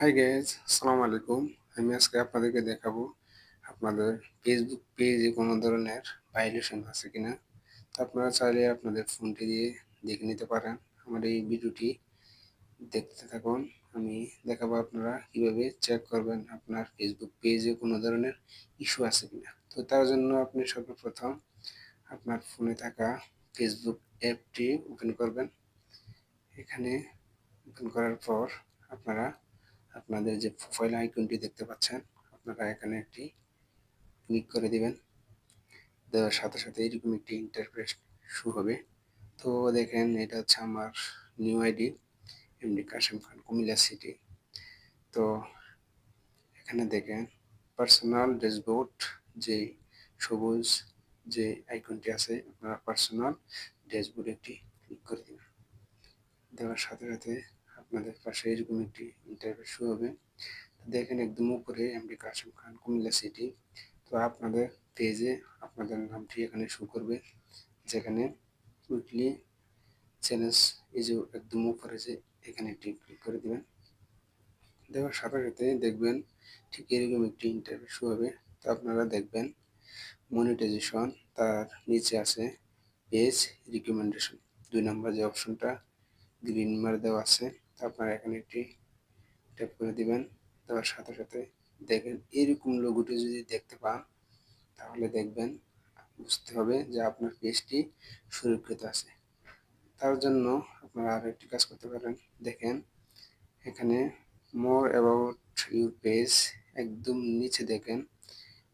Hi guys আসসালামু আলাইকুম আমি আজকে আপনাদেরকে দেখাবো আপনাদের ফেসবুক পেজে কোনো ধরনের ভাইলেশন আছে কিনা। তো আপনারা চাইলে আপনাদের ফোনটি দিয়ে দেখে নিতে পারেন। আমার এই ভিডিওটি দেখতে থাকুন। আমি দেখাবো আপনারা কীভাবে চেক করবেন আপনার ফেসবুক পেজে কোনো ধরনের ইস্যু আছে কিনা। তো তার জন্য আপনি সর্বপ্রথম আপনার ফোনে থাকা ফেসবুক অ্যাপটি ওপেন করবেন। এখানে ওপেন করার পর আপনারা আপনাদের যে প্রোফাইল আইকনটি দেখতে পাচ্ছেন, আপনারা এখানে একটি ক্লিক করে দিবেন। দেওয়ার সাথে সাথে এরকম একটি ইন্টারফেস শু হবে। তো দেখেন, এটা হচ্ছে আমার new ID MD Kashim Khan Comilla city তো এখানে দেখেন পার্সোনাল ড্যাশবোর্ড যে সবুজ যে আইকনটি আছে, আপনারা পার্সোনাল ড্যাশবোর্ড একটি ক্লিক করে দিবেন। দেওয়ার সাথে সাথে আপনাদের পাশে এরকম একটি ইন্টারভিউ শো হবে। দেখেন একদম উপরে এমডি কাশিম খান, কুমিল্লা সিটি তো আপনাদের পেজে আপনাদের নামটি এখানে শো করবে। যেখানে উইকলি চ্যালেঞ্জ এই যে একদম উপরে যে এখানে একটি ক্লিক করে দেবেন। দেওয়ার সাথে সাথে দেখবেন ঠিক এরকম একটি ইন্টারভিউ শো হবে। তো আপনারা দেখবেন মনিটাইজেশন তার নিচে আছে পেজ রিকমেন্ডেশন দুই নম্বর যে অপশনটা গ্রিন মার দেওয়া আছে। আপনারা এখানে একটি ট্যাপ করে দিবেন, দেওয়ার সাথে সাথে দেখেন এরকম লোগোটি যদি দেখতে পান, তাহলে দেখবেন বুঝতে হবে যে আপনার পেজটি সুরক্ষিত আছে। তার জন্য আপনারা আর একটি কাজ করতে পারেন। দেখেন, এখানে মোর অ্যাবাউট ইউ পেজ একদম নিচে দেখেন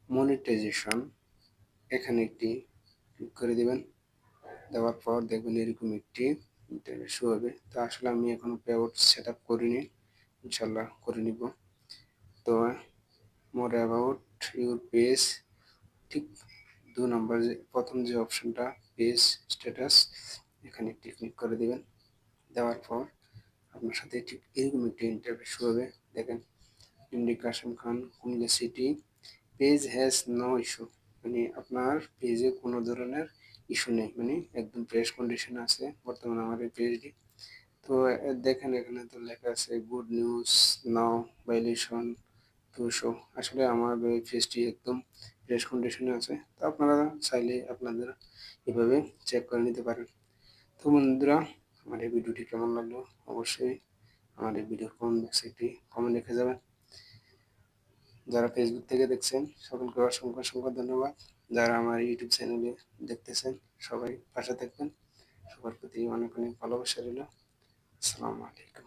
মনিটাইজেশন এখানে একটি ক্লিক করে দেবেন। দেওয়ার পর দেখবেন এরকম একটি ইন্টারনেট শো হবে। তো আসলে আমি এখনও পেআউট সেট আপ করিনি। ইনশাল্লাহ করে নিব। তো মোর অ্যাবাউট ইউর পেজ ঠিক দু নম্বর যে, প্রথম যে অপশনটা পেজ স্ট্যাটাস এখানে একটি ক্লিক করে দেবেন। দেওয়ার পর আপনার সাথে ঠিক এরকম একটি ইন্টারভিউ শুরু হবে। দেখেন MD Kasim Khan Comilla city page has no issue মানে আপনার পেজে কোনো ধরনের ইস্যু নেই মানে একদম ফ্রেশ কন্ডিশন আছে বর্তমানে আমার এই পেজটি তো দেখেন এখানে তো লেখা আছে good news now violation to show আসলে আমার পেজটি একদম ফ্রেশ কন্ডিশনে আছে। তো আপনারা চাইলে আপনাদের এভাবে চেক করে নিতে পারেন। তো বন্ধুরা, আমার এই ভিডিওটি কেমন লাগল? অবশ্যই আমার এই ভিডিওর কমেন্ট বক্সে একটি কমেন্ট লিখে যাবেন। যারা ফেসবুক থেকে দেখছেন, সকলকে অসংখ্য অসংখ্য ধন্যবাদ। যারা আমার ইউটিউব চ্যানেলে দেখতেছেন, সবাই পাশে থাকবেন। সবার প্রতি অনেক অনেক ভালোবাসা রইল। আসসালামু আলাইকুম।